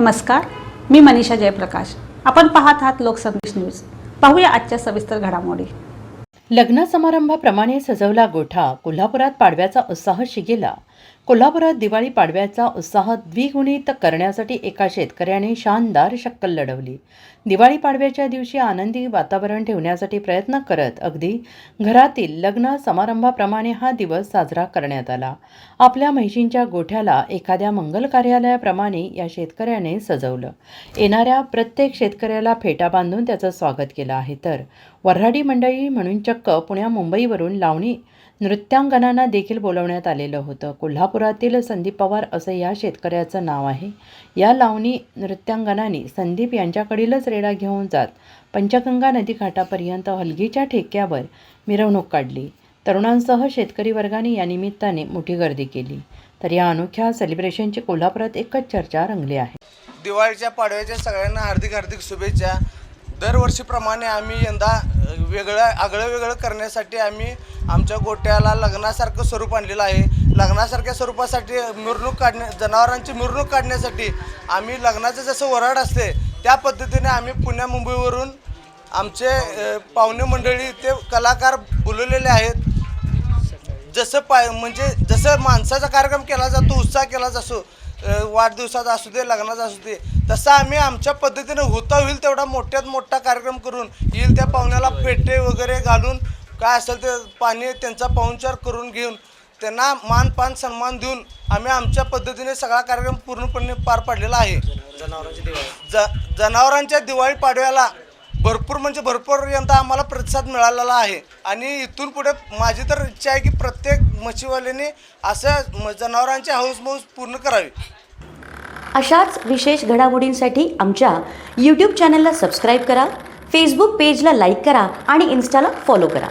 नमस्कार मी मनीषा जयप्रकाश. आपण पाहत आहात लोकसंदेश न्यूज. पाहूया आजच्या सविस्तर घडामोडी. लग्न समारंभाप्रमाणे सजवला गोठा कोल्हापुरात पाडव्याचा उत्साह शिगेला. कोल्हापुरात दिवाळी पाडव्याचा उत्साह द्विगुणित करण्यासाठी एका शेतकऱ्याने शानदार शक्कल लढवली. दिवाळी पाडव्याच्या दिवशी आनंदी वातावरण ठेवण्यासाठी प्रयत्न करत अगदी घरातील लग्न समारंभाप्रमाणे हा दिवस साजरा करण्यात आला. आपल्या म्हैशींच्या गोठ्याला एखाद्या मंगल कार्यालयाप्रमाणे या शेतकऱ्याने सजवलं. येणाऱ्या प्रत्येक शेतकऱ्याला फेटा बांधून त्याचं स्वागत केलं आहे. तर वऱ्हाडी मंडळी म्हणून चक्क पुण्या मुंबईवरून लावणी नृत्यांगनांना देखील बोलवण्यात आलेलं होतं. कोल्हापुरातील संदीप पवार असं या शेतकऱ्याचं नाव आहे. या लावणी नृत्यांगनांनी संदीप यांच्याकडीलच रेडा घेऊन जात पंचगंगा नदीकाठापर्यंत हलगीच्या ठेक्यावर मिरवणूक काढली. तरुणांसह शेतकरी वर्गाने या निमित्ताने मोठी गर्दी केली. तर या अनोख्या सेलिब्रेशनची कोल्हापुरात एकच चर्चा रंगली आहे. दिवाळीच्या पाडव्याच्या सगळ्यांना हार्दिक हार्दिक शुभेच्छा. दरवर्षीप्रमाणे आम्ही यंदा वेगळं आगळं वेगळं करण्यासाठी आम्ही आमच्या गोट्याला लग्नासारखं स्वरूप आणलेलं आहे. लग्नासारख्या स्वरूपासाठी मिरवणूक काढण्या जनावरांची मिरवणूक काढण्यासाठी आम्ही लग्नाचं जसं वराड असते त्या पद्धतीने आम्ही पुण्या मुंबईवरून आमचे पाहुणे मंडळी ते कलाकार बोलवलेले आहेत. जसं पाय म्हणजे जसं माणसाचा कार्यक्रम केला जातो उत्साह केला जातो वाढदिवसाचा असू दे लग्नाचा असू दे तसा आम्ही आमच्या पद्धतीने होता होईल तेवढा मोठ्यात मोठा कार्यक्रम करून येईल त्या पाहुण्याला पेटे वगैरे घालून काय असेल ते पाणी त्यांचा पाहुणचार करून घेऊन त्यांना मान पान सन्मान देऊन आम्ही आमच्या पद्धतीने सगळा कार्यक्रम पूर्णपणे पार पाडलेला आहे. ज जनावरांच्या दिवाळी पाडव्याला भरपूर म्हणजे भरपूर यंदा आम्हाला प्रतिसाद मिळालेला आहे. आणि इथून पुढे माझी तर इच्छा आहे की प्रत्येक मच्छीवाल्याने असं म- जनावरांची हौसमौस पूर्ण करावी. अशाच विशेष घडामोडींसाठी आमच्या यूट्यूब चॅनलला सबस्क्राईब करा फेसबुक पेजला लाईक करा आणि इन्स्टाला फॉलो करा.